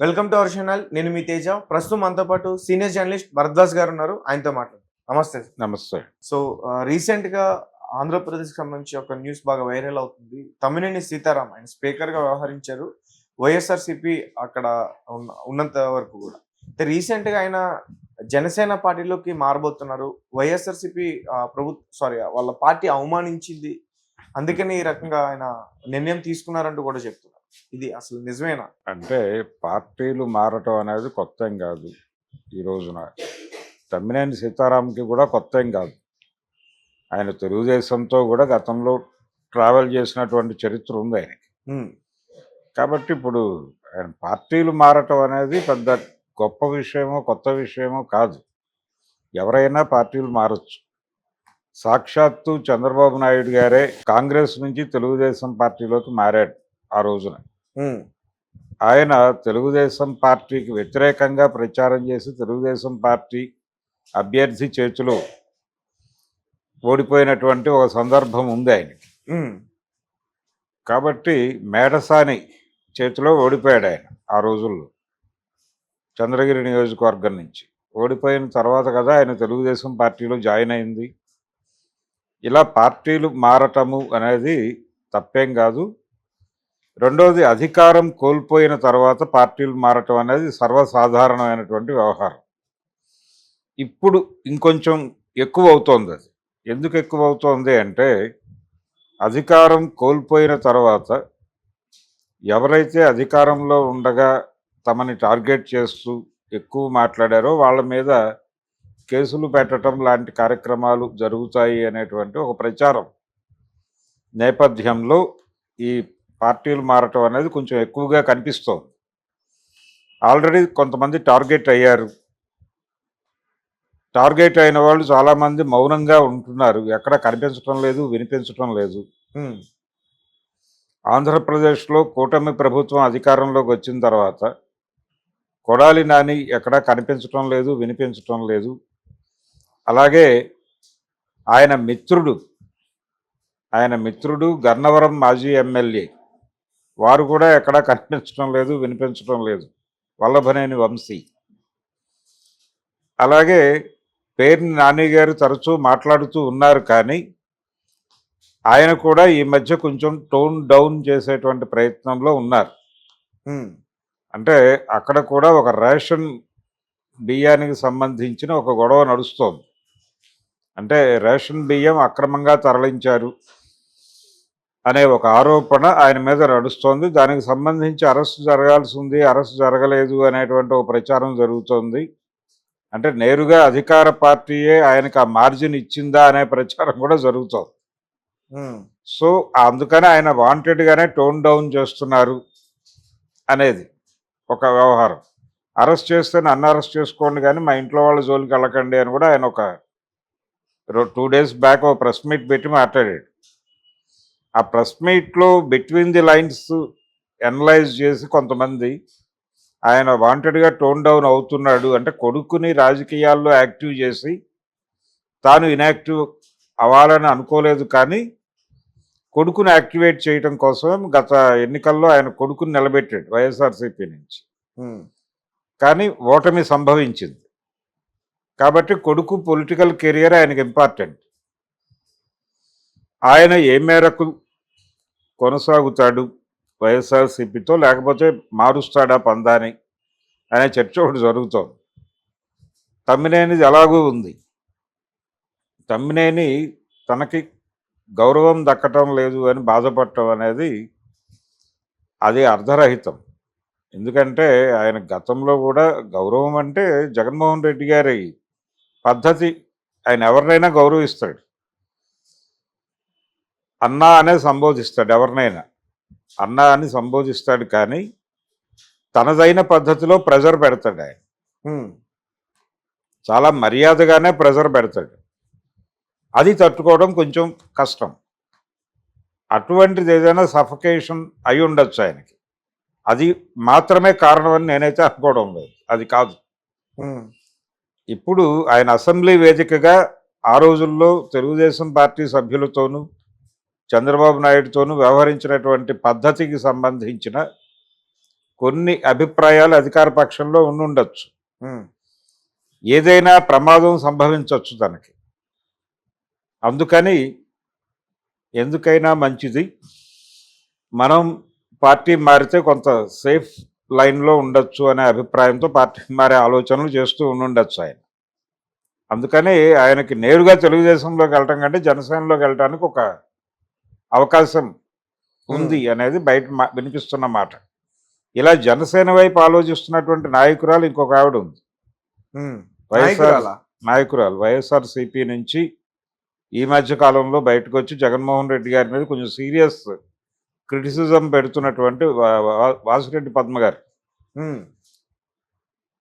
Welcome to our channel నేను మీ తేజ. ప్రస్తుతం మనతో పాటు సీనియర్ జర్నలిస్ట్ భరద్వాజ్ గారు ఉన్నారు. ఆయనతో మాట్లాడు నమస్తే. నమస్తే. సో రీసెంట్గా ఆంధ్రప్రదేశ్ సంబంధించి ఒక న్యూస్ బాగా వైరల్ అవుతుంది. తమ్మినేని సీతారాం ఆయన స్పీకర్గా వ్యవహరించారు. వైఎస్ఆర్సిపి అక్కడ ఉన్న- ఉన్నంత వరకు కూడా. అయితే రీసెంట్గా ఆయన జనసేన పార్టీలోకి మారబోతున్నారు. వైఎస్ఆర్సిపి ప్రభుత్వ సారీ వాళ్ళ పార్టీ అవమానించింది. అందుకని ఈ రకంగా ఆయన నిర్ణయం తీసుకున్నారంటూ కూడా చెప్తున్నారు. ఇది అసలు నిజమేనా? అంటే పార్టీలు మారటం అనేది కొత్త ఏం కాదు ఈ రోజున. తమ్మినేని సీతారాంకి కూడా కొత్త ఏం కాదు. ఆయన తెలుగుదేశంతో కూడా గతంలో ట్రావెల్ చేసినటువంటి చరిత్ర ఉంది ఆయనకి. కాబట్టి ఇప్పుడు ఆయన పార్టీలు మారటం అనేది పెద్ద గొప్ప విషయమో కొత్త విషయమో కాదు. ఎవరైనా పార్టీలు మారచ్చు. సాక్షాత్తు చంద్రబాబు నాయుడు గారే కాంగ్రెస్ నుంచి తెలుగుదేశం పార్టీలోకి మారాడు. ఆ రోజున. ఆయన తెలుగుదేశం పార్టీకి వ్యతిరేకంగా ప్రచారం చేసి తెలుగుదేశం పార్టీ అభ్యర్థి చేతిలో ఓడిపోయినటువంటి ఒక సందర్భం ఉంది ఆయనకి. కాబట్టి మేడసాని చేతిలో ఓడిపోయాడు ఆయన ఆ రోజుల్లో చంద్రగిరి నియోజకవర్గం నుంచి. ఓడిపోయిన తర్వాత కదా ఆయన తెలుగుదేశం పార్టీలో జాయిన్ అయింది. ఇలా పార్టీలు మారటము అనేది తప్పేం కాదు. రెండవది అధికారం కోల్పోయిన తర్వాత పార్టీలు మారటం అనేది సర్వసాధారణమైనటువంటి వ్యవహారం. ఇప్పుడు ఇంకొంచెం ఎక్కువ అవుతోంది అది. ఎందుకు ఎక్కువ అవుతోంది అంటే అధికారం కోల్పోయిన తర్వాత ఎవరైతే అధికారంలో ఉండగా తమని టార్గెట్ చేస్తూ ఎక్కువ మాట్లాడారో వాళ్ళ మీద కేసులు పెట్టడం లాంటి కార్యక్రమాలు జరుగుతాయి అనేటువంటి ఒక ప్రచారం నేపథ్యంలో ఈ పార్టీలు మారటం అనేది కొంచెం ఎక్కువగా కనిపిస్తోంది. ఆల్రెడీ కొంతమంది టార్గెట్ అయ్యారు. టార్గెట్ అయిన వాళ్ళు చాలామంది మౌనంగా ఉంటున్నారు. ఎక్కడ కనిపించడం లేదు వినిపించడం లేదు. ఆంధ్రప్రదేశ్లో కూటమి ప్రభుత్వం అధికారంలోకి వచ్చిన తర్వాత కొడాలి నాని ఎక్కడా కనిపించటం లేదు వినిపించటం లేదు. అలాగే ఆయన మిత్రుడు ఆయన మిత్రుడు గన్నవరం మాజీ ఎమ్మెల్యే వారు కూడా ఎక్కడా కనిపించడం లేదు వినిపించడం లేదు. వల్లభనేని వంశీ. అలాగే పేరుని నాని గారు తరచూ మాట్లాడుతూ ఉన్నారు కానీ ఆయన కూడా ఈ మధ్య కొంచెం టోన్ డౌన్ చేసేటువంటి ప్రయత్నంలో ఉన్నారు. అంటే అక్కడ కూడా ఒక రేషన్ బియ్యానికి సంబంధించిన ఒక గొడవ నడుస్తోంది. అంటే రేషన్ బియ్యం అక్రమంగా తరలించారు. అనే ఒక ఆరోపణ ఆయన మీద నడుస్తోంది. దానికి సంబంధించి అరెస్టు జరగాల్సి ఉంది అరెస్టు జరగలేదు అనేటువంటి ఒక ప్రచారం జరుగుతోంది. అంటే నేరుగా అధికార పార్టీయే ఆయనకు ఆ మార్జిన్ ఇచ్చిందా అనే ప్రచారం కూడా జరుగుతోంది. సో అందుకని ఆయన వాంటెడ్గానే టోన్ డౌన్ చేస్తున్నారు అనేది ఒక వ్యవహారం. అరెస్ట్ చేస్తే నన్ను అరెస్ట్ చేసుకోండి కానీ మా ఇంట్లో వాళ్ళ జోలికి వెళ్ళకండి అని కూడా ఆయన ఒక టూ డేస్ బ్యాక్ ఒక ప్రెస్ మీట్ పెట్టి మాట్లాడాడు. ఆ ప్రెస్ మీట్లో బిట్వీన్ ది లైన్స్ ఎనలైజ్ చేసి కొంతమంది ఆయన వాంటెడ్గా టోన్ డౌన్ అవుతున్నాడు అంటే కొడుకుని రాజకీయాల్లో యాక్టివ్ చేసి తాను ఇన్యాక్టివ్ అవ్వాలని అనుకోలేదు కానీ కొడుకుని యాక్టివేట్ చేయడం కోసం గత ఎన్నికల్లో ఆయన కొడుకుని నిలబెట్టాడు వైఎస్ఆర్సీపీ నుంచి. కానీ ఓటమి సంభవించింది. కాబట్టి కొడుకు పొలిటికల్ కెరియర్ ఆయనకి ఇంపార్టెంట్. ఆయన ఏ మేరకు కొనసాగుతాడు వైఎస్ఆర్సీపీతో లేకపోతే మారుస్తాడా పందాని అనే? చర్చ ఒకటి జరుగుతోంది. తమ్మినేనిది ఎలాగూ ఉంది. తమ్మినేని తనకి గౌరవం దక్కటం లేదు అని బాధపడటం అనేది అది అర్ధరహితం. ఎందుకంటే ఆయన గతంలో కూడా గౌరవం అంటే జగన్మోహన్ రెడ్డి గారి పద్ధతి. ఆయన ఎవరినైనా గౌరవిస్తాడు. అన్నా అనే సంబోధిస్తాడు ఎవరినైనా. అన్నా అని సంబోధిస్తాడు కానీ తనదైన పద్ధతిలో ప్రెజర్ పెడతాడు ఆయన. చాలా మర్యాదగానే ప్రెజర్ పెడతాడు. అది తట్టుకోవడం కొంచెం కష్టం. అటువంటిది ఏదైనా సఫకేషన్ అయి ఉండొచ్చు ఆయనకి. అది మాత్రమే కారణం అని నేనైతే అనుకోవడం లేదు. అది కాదు. ఇప్పుడు ఆయన అసెంబ్లీ వేదికగా ఆ రోజుల్లో తెలుగుదేశం పార్టీ సభ్యులతోనూ చంద్రబాబు నాయుడుతోనూ వ్యవహరించినటువంటి పద్ధతికి సంబంధించిన కొన్ని అభిప్రాయాలు అధికార పక్షంలో ఉండుండొచ్చు. ఏదైనా ప్రమాదం సంభవించవచ్చు తనకి. అందుకని ఎందుకైనా మంచిది. మనం పార్టీ మారితే కొంత సేఫ్ లైన్లో ఉండొచ్చు అనే అభిప్రాయంతో పార్టీ మారే ఆలోచనలు చేస్తూ ఉండుండొచ్చు ఆయన. అందుకని ఆయనకి నేరుగా తెలుగుదేశంలోకి వెళ్ళటం కంటే జనసేనలోకి వెళ్ళటానికి ఒక అవకాశం ఉంది అనేది బయట వినిపిస్తున్న మాట. ఇలా జనసేన వైపు ఆలోచిస్తున్నటువంటి నాయకురాలు ఇంకొక ఆవిడ ఉంది. వైఎస్ఆర్ నాయకురాలా? నాయకురాలు. వైఎస్ఆర్సీపీ నుంచి ఈ మధ్య కాలంలో బయటకు వచ్చి జగన్మోహన్ రెడ్డి గారి మీద కొంచెం సీరియస్ క్రిటిసిజం పెడుతున్నటువంటి వాసిరెడ్డి పద్మ గారు.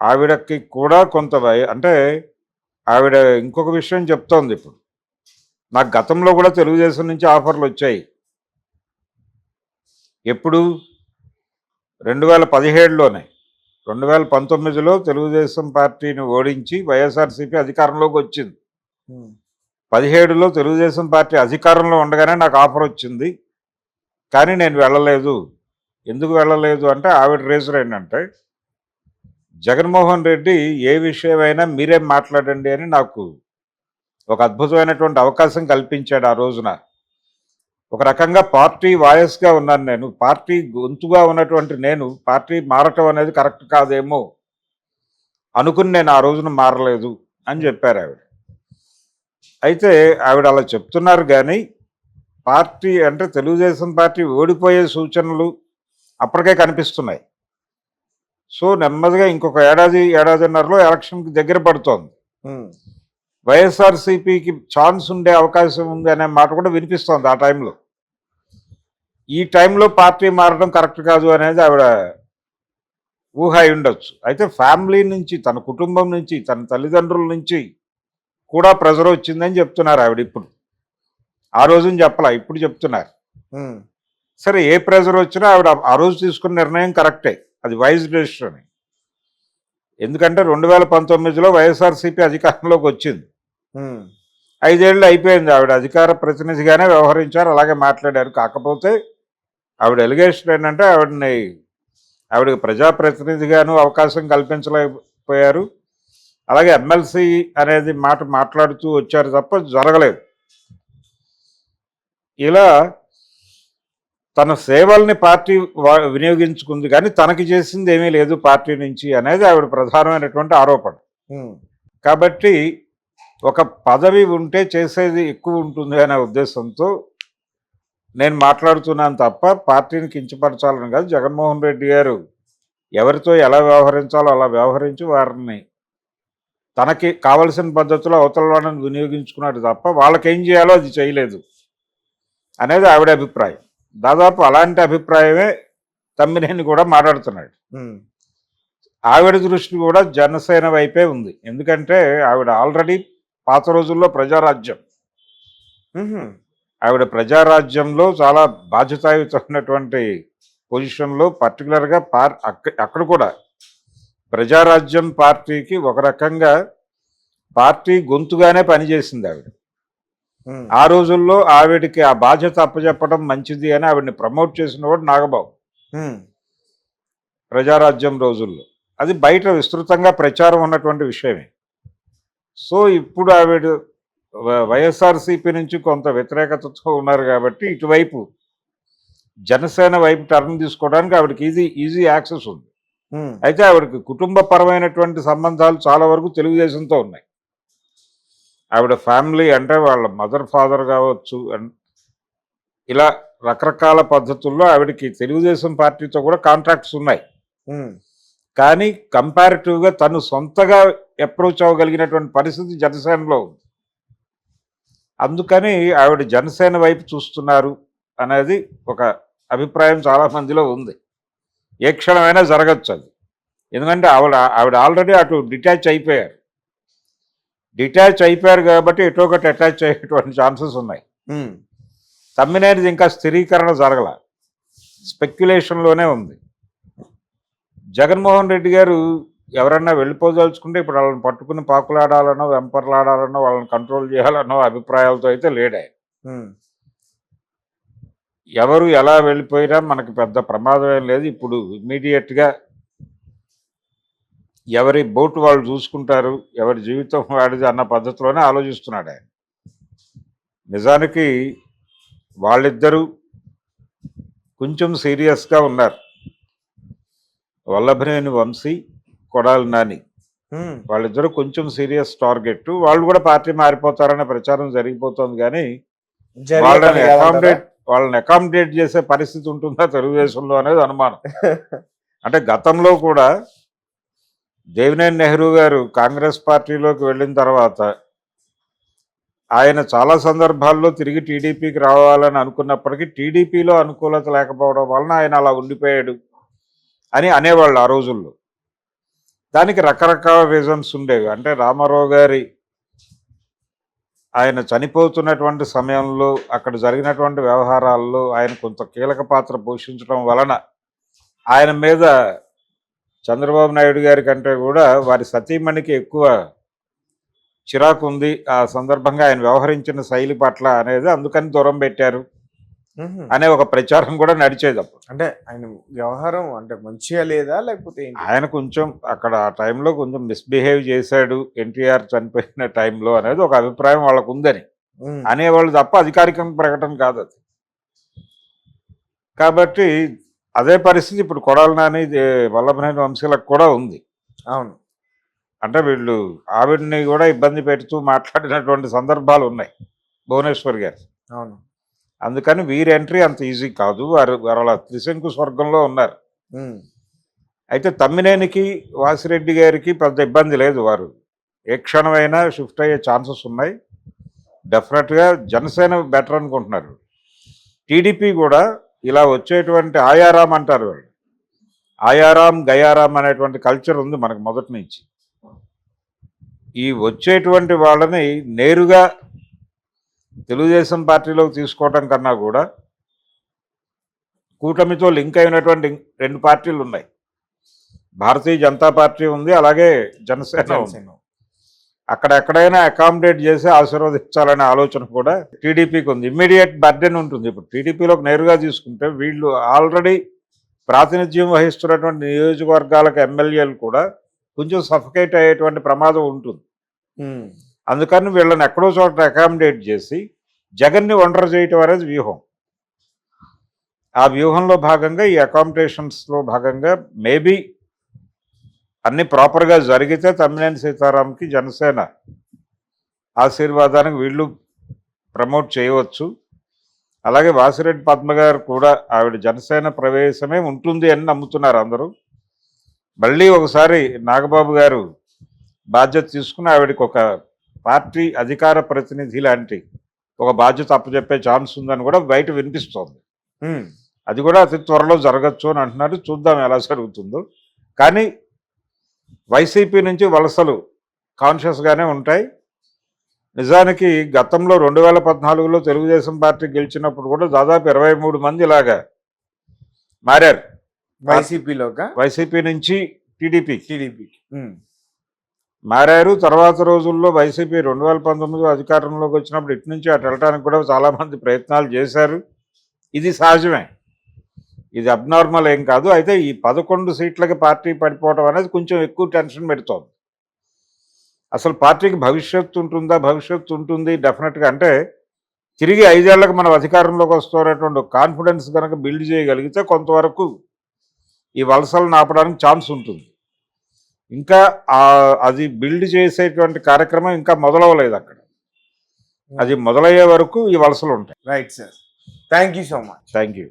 ఆవిడకి కూడా కొంత అంటే ఆవిడ ఇంకొక విషయం చెప్తోంది ఇప్పుడు. నాకు గతంలో కూడా తెలుగుదేశం నుంచి ఆఫర్లు వచ్చాయి. ఎప్పుడు? రెండు వేల పదిహేడులోనే. రెండు వేల పంతొమ్మిదిలో తెలుగుదేశం పార్టీని ఓడించి వైఎస్ఆర్సీపీ అధికారంలోకి వచ్చింది. పదిహేడులో తెలుగుదేశం పార్టీ అధికారంలో ఉండగానే నాకు ఆఫర్ వచ్చింది. కానీ నేను వెళ్ళలేదు. ఎందుకు వెళ్ళలేదు అంటే ఆవిడ రీజన్ ఏంటంటే జగన్మోహన్ రెడ్డి ఏ విషయమైనా మీరే మాట్లాడండి అని నాకు ఒక అద్భుతమైనటువంటి అవకాశం కల్పించాడు ఆ రోజున. ఒక రకంగా పార్టీ వాయస్గా ఉన్నాను నేను. పార్టీ గొంతుగా ఉన్నటువంటి నేను పార్టీ మారటం అనేది కరెక్ట్ కాదేమో అనుకుని నేను ఆ రోజున మారలేదు అని చెప్పారు ఆవిడ. అయితే ఆవిడ అలా చెప్తున్నారు కానీ పార్టీ అంటే తెలుగుదేశం పార్టీ ఓడిపోయే సూచనలు అప్పటికే కనిపిస్తున్నాయి. సో నెమ్మదిగా ఇంకొక ఏడాది ఏడాదిన్నరలో ఎలక్షన్కి దగ్గర పడుతోంది. వైఎస్ఆర్సీపీకి ఛాన్స్ ఉండే అవకాశం ఉంది అనే మాట కూడా వినిపిస్తోంది ఆ టైంలో. ఈ టైంలో పార్టీ మారడం కరెక్ట్ కాదు అనేది ఆవిడ ఊహ ఉండొచ్చు. అయితే ఫ్యామిలీ నుంచి తన కుటుంబం నుంచి తన తల్లిదండ్రుల నుంచి కూడా ప్రెజర్ వచ్చిందని చెప్తున్నారు ఆవిడ ఇప్పుడు. ఆ రోజున చెప్పలా ఇప్పుడు చెప్తున్నారు. సరే ఏ ప్రెజర్ వచ్చినా ఆవిడ ఆ రోజు తీసుకున్న నిర్ణయం కరెక్టే. అది వైజ్ డెసిషన్. ఎందుకంటే రెండు వేల పంతొమ్మిదిలో వైఎస్ఆర్సీపీ అధికారంలోకి వచ్చింది. ఐదేళ్ళు అయిపోయింది ఆవిడ. అధికార ప్రతినిధిగానే వ్యవహరించారు అలాగే మాట్లాడారు. కాకపోతే ఆవిడ ఎలిగేషన్ ఏంటంటే ఆవిడని ఆవిడకి ప్రజాప్రతినిధిగాను అవకాశం కల్పించలేకపోయారు. అలాగే ఎమ్మెల్సీ అనేది మాట మాట్లాడుతూ వచ్చారు తప్ప జరగలేదు. ఇలా తన సేవల్ని పార్టీ వినియోగించుకుంది కానీ తనకి చేసింది ఏమీ లేదు పార్టీ నుంచి అనేది ఆవిడ ప్రధానమైనటువంటి ఆరోపణ. కాబట్టి ఒక పదవి ఉంటే చేసేది ఎక్కువ ఉంటుంది అనే ఉద్దేశంతో నేను మాట్లాడుతున్నాను తప్ప పార్టీని కించపరచాలని కాదు. జగన్మోహన్ రెడ్డి గారు ఎవరితో ఎలా వ్యవహరించాలో అలా వ్యవహరించి వారిని తనకి కావలసిన పద్ధతిలో అవతల వాళ్ళని వినియోగించుకున్నాడు తప్ప వాళ్ళకేం చేయాలో అది చేయలేదు అనేది ఆవిడ అభిప్రాయం. దాదాపు అలాంటి అభిప్రాయమే తమ్మినేని కూడా మాట్లాడుతున్నాడు. ఆవిడ దృష్టి కూడా జనసేన వైపే ఉంది. ఎందుకంటే ఆవిడ ఆల్రెడీ పాత రోజుల్లో ప్రజారాజ్యం. ఆవిడ ప్రజారాజ్యంలో చాలా బాధ్యతాయుతమైనటువంటి పొజిషన్లో పర్టికులర్గా పార్ అక్క అక్కడ కూడా ప్రజారాజ్యం పార్టీకి ఒక రకంగా పార్టీ గొంతుగానే పనిచేసింది ఆవిడ. ఆ రోజుల్లో ఆవిడకి ఆ బాధ్యత అప్పచెప్పడం మంచిది అని ఆవిడని ప్రమోట్ చేసిన వాడు నాగబాబు. ప్రజారాజ్యం రోజుల్లో. అది బయట విస్తృతంగా ప్రచారం ఉన్నటువంటి విషయమే. సో ఇప్పుడు ఆవిడ వైఎస్ఆర్సీపీ నుంచి కొంత వ్యతిరేకతతో ఉన్నారు కాబట్టి ఇటువైపు జనసేన వైపు టర్న్ తీసుకోవడానికి ఆవిడకి ఈజీ ఈజీ యాక్సెస్ ఉంది. అయితే ఆవిడకి కుటుంబపరమైనటువంటి సంబంధాలు చాలా వరకు తెలుగుదేశంతో ఉన్నాయి. ఆవిడ ఫ్యామిలీ అంటే వాళ్ళ మదర్ ఫాదర్ కావచ్చు ఇలా రకరకాల పద్ధతుల్లో ఆవిడకి తెలుగుదేశం పార్టీతో కూడా కాంట్రాక్ట్స్ ఉన్నాయి. కానీ కంపారిటివ్గా తను సొంతగా అప్రోచ్ అవ్వగలిగినటువంటి పరిస్థితి జనసేనలో ఉంది. అందుకని ఆవిడ జనసేన వైపు చూస్తున్నారు అనేది ఒక అభిప్రాయం చాలా మందిలో ఉంది. ఏ క్షణమైనా జరగచ్చు అది. ఎందుకంటే ఆవిడ ఆవిడ ఆల్రెడీ అటు డిటాచ్ అయిపోయారు. డిటాచ్ అయిపోయారు కాబట్టి ఎటో ఒకటి అటాచ్ అయ్యేటువంటి ఛాన్సెస్ ఉన్నాయి. ఉమ్, తమ్మినేనిది ఇంకా స్థిరీకరణ జరగల. స్పెక్యులేషన్లోనే ఉంది. జగన్మోహన్ రెడ్డి గారు ఎవరన్నా వెళ్ళిపోదలుచుకుంటే ఇప్పుడు వాళ్ళని పట్టుకుని పాకులాడాలనో వెంపర్లాడాలనో వాళ్ళని కంట్రోల్ చేయాలనో అభిప్రాయాలతో అయితే లేడే ఎవరు ఎలా వెళ్ళిపోయినా మనకి పెద్ద ప్రమాదం ఏం లేదు. ఇప్పుడు ఇమ్మీడియట్గా ఎవరి బోటు వాళ్ళు చూసుకుంటారు ఎవరి జీవితం వాడిది అన్న పద్ధతిలోనే ఆలోచిస్తున్నాడు ఆయన. నిజానికి వాళ్ళిద్దరూ కొంచెం సీరియస్గా ఉన్నారు. వల్లభనేని వంశీ కొడాలి నాని. వాళ్ళిద్దరూ కొంచెం సీరియస్ టార్గెట్ వాళ్ళు కూడా పార్టీ మారిపోతారనే ప్రచారం జరిగిపోతుంది కానీ వాళ్ళని? అకామిడేట్ వాళ్ళని అకామిడేట్ చేసే పరిస్థితి ఉంటుందా తెలుగుదేశంలో అనేది అనుమానం. అంటే గతంలో కూడా దేవినేని నెహ్రూ గారు కాంగ్రెస్ పార్టీలోకి వెళ్ళిన తర్వాత ఆయన చాలా సందర్భాల్లో తిరిగి టీడీపీకి రావాలని అనుకున్నప్పటికీ టీడీపీలో అనుకూలత లేకపోవడం వలన ఆయన అలా ఉండిపోయాడు. అని అనేవాళ్ళు ఆ రోజుల్లో. దానికి రకరకాల రీజన్స్ ఉండేవి. అంటే రామారావు గారి ఆయన చనిపోతున్నటువంటి సమయంలో అక్కడ జరిగినటువంటి వ్యవహారాల్లో ఆయన కొంత కీలక పాత్ర పోషించడం వలన ఆయన మీద చంద్రబాబు నాయుడు గారి కంటే కూడా వారి సతీమణికి ఎక్కువ చిరాకు ఉంది. ఆ సందర్భంగా ఆయన వ్యవహరించిన శైలి పట్ల అనేది అందుకని దూరం పెట్టారు. అనే ఒక ప్రచారం కూడా నడిచేది అప్పుడు. అంటే ఆయన వ్యవహారం అంటే మంచిగా లేదా లేకపోతే ఆయన కొంచెం అక్కడ ఆ టైంలో కొంచెం మిస్బిహేవ్ చేశాడు ఎన్టీఆర్ చనిపోయిన టైంలో అనేది ఒక అభిప్రాయం వాళ్ళకు ఉందని. అనేవాళ్ళు తప్ప అధికారిక ప్రకటన కాదు అది. కాబట్టి అదే పరిస్థితి ఇప్పుడు కొడాలి నాని వల్లభనేని వంశీలకు కూడా ఉంది. అవును. అంటే వీళ్ళు ఆవిడ్ని కూడా ఇబ్బంది పెడుతూ మాట్లాడినటువంటి సందర్భాలు ఉన్నాయి. భువనేశ్వర్ గారు. అవును. అందుకని వీరి ఎంట్రీ అంత ఈజీ కాదు. వారు వారు అలా త్రిశంకు స్వర్గంలో ఉన్నారు. అయితే తమ్మినేనికి వాసిరెడ్డి గారికి పెద్ద ఇబ్బంది లేదు వారు. ఏ క్షణమైనా షిఫ్ట్ అయ్యే ఛాన్సెస్ ఉన్నాయి. డెఫినెట్గా జనసేన బెటర్ అనుకుంటున్నారు. టీడీపీ కూడా ఇలా వచ్చేటువంటి ఆయారాం అంటారు వాళ్ళు. ఆయారాం గయారాం అనేటువంటి కల్చర్ ఉంది మనకు మొదటి నుంచి. ఈ వచ్చేటువంటి వాళ్ళని నేరుగా తెలుగుదేశం పార్టీలోకి తీసుకోవడం కన్నా కూడా కూటమితో లింక్ అయినటువంటి రెండు పార్టీలు ఉన్నాయి. భారతీయ జనతా పార్టీ ఉంది అలాగే జనసేన. అక్కడ ఎక్కడైనా అకామిడేట్ చేసి ఆశీర్వదించాలనే ఆలోచన కూడా టీడీపీకి ఉంది. ఇమ్మీడియట్ బర్డెన్ ఉంటుంది. ఇప్పుడు టీడీపీలోకి నేరుగా తీసుకుంటే వీళ్ళు ఆల్రెడీ ప్రాతినిధ్యం వహిస్తున్నటువంటి నియోజకవర్గాలకు ఎమ్మెల్యేలు కూడా కొంచెం సఫకేట్ అయ్యేటువంటి ప్రమాదం ఉంటుంది. అందుకని వీళ్ళని ఎక్కడో చోట అకామిడేట్ చేసి జగన్ని ఒంటరి చేయటం అనేది వ్యూహం. ఆ వ్యూహంలో భాగంగా ఈ అకామిడేషన్స్లో భాగంగా మేబీ అన్నీ ప్రాపర్గా జరిగితే తమ్మినేని సీతారాంకి జనసేన ఆశీర్వాదానికి వీళ్ళు ప్రమోట్ చేయవచ్చు. అలాగే వాసిరెడ్డి పద్మ గారు కూడా ఆవిడ జనసేన ప్రవేశమే ఉంటుంది అని నమ్ముతున్నారు అందరూ. మళ్ళీ ఒకసారి నాగబాబు గారు బాధ్యత తీసుకుని ఆవిడకి ఒక పార్టీ అధికార ప్రతినిధి లాంటి ఒక బాధ్యత అప్పచెప్పే ఛాన్స్ ఉందని కూడా బయట వినిపిస్తోంది. అది కూడా అతి త్వరలో జరగచ్చు అని అంటున్నారు. చూద్దాం ఎలా జరుగుతుందో. కానీ వైసీపీ నుంచి వలసలు కాన్షియస్గానే ఉంటాయి. నిజానికి గతంలో రెండు వేల పద్నాలుగులో తెలుగుదేశం పార్టీ గెలిచినప్పుడు కూడా దాదాపు ఇరవై మూడు మంది ఇలాగా మారారు. వైసీపీలోగా వైసీపీ నుంచి టీడీపీ టీడీపీకి. మారారు. తర్వాత రోజుల్లో వైసీపీ రెండు వేల పంతొమ్మిది అధికారంలోకి వచ్చినప్పుడు ఇటు నుంచి అటు వెళ్ళడానికి కూడా చాలామంది ప్రయత్నాలు చేశారు. ఇది సహజమే. ఇది అబ్నార్మల్ ఏం కాదు. అయితే ఈ పదకొండు సీట్లకి పార్టీ పడిపోవడం అనేది కొంచెం ఎక్కువ టెన్షన్ పెడుతోంది. అసలు పార్టీకి భవిష్యత్తు ఉంటుందా? భవిష్యత్తు ఉంటుంది డెఫినెట్గా. అంటే తిరిగి ఐదేళ్ళకు మనం అధికారంలోకి వస్తున్నటువంటి కాన్ఫిడెన్స్ కనుక బిల్డ్ చేయగలిగితే కొంతవరకు ఈ వలసలను ఆపడానికి ఛాన్స్ ఉంటుంది. ఇంకా అది బిల్డ్ చేసేటువంటి కార్యక్రమం ఇంకా మొదలవలేదు అక్కడ. అది మొదలయ్యే వరకు ఈ వలసలు ఉంటాయి. Right sir thank you so much thank you